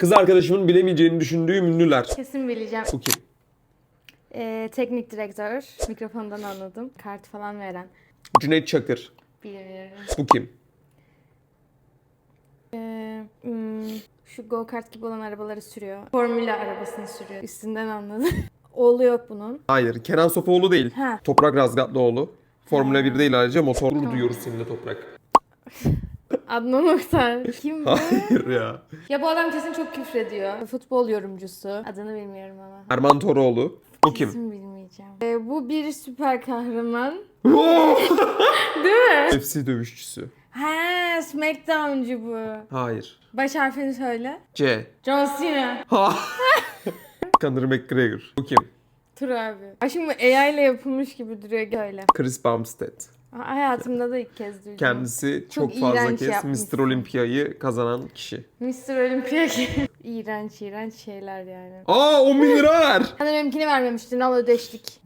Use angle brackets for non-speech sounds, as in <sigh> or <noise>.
Kız arkadaşımın bilemeyeceğini düşündüğüm ünlüler. Kesin bileceğim. Bu kim? Ee, teknik direktör. Mikrofondan anladım. Kart falan veren. Cüneyt Çakır. Bilmiyorum. Bu kim? Ee, hmm, şu go kart gibi olan arabaları sürüyor. Formula arabasını sürüyor. Üstünden anladım. <laughs> Oğlu yok bunun. Hayır. Kenan Sofoğlu değil. Ha. Toprak Razgatlıoğlu. Formula 1 değil ayrıca motor Tamam. duyuyoruz seninle Toprak. <laughs> Adnan Oktar. Kim bu? Hayır ya. ya bu adam kesin çok küfrediyor. Futbol yorumcusu. Adını bilmiyorum ama. Erman Toroğlu. Bu kim? Kesin bilmeyeceğim. Ee, bu bir süper kahraman. <laughs> Değil mi? FC dövüşçüsü. He, Smackdown'cu bu. Hayır. Baş harfini söyle. C. John Cena. Ha. <laughs> Conor McGregor. Bu kim? Tur abi. Ay şimdi AI ile yapılmış gibi duruyor böyle. Chris Bumstead. Hayatımda da ilk kez duydum. Kendisi çok, Çok fazla kez yapmışsın. Mr. Olympia'yı kazanan kişi. Mr. Olympia gibi. <laughs> iğrenç iğrenç şeyler yani. Aa 10 bin lira ver. Sen benimkini vermemiştin al ödeştik.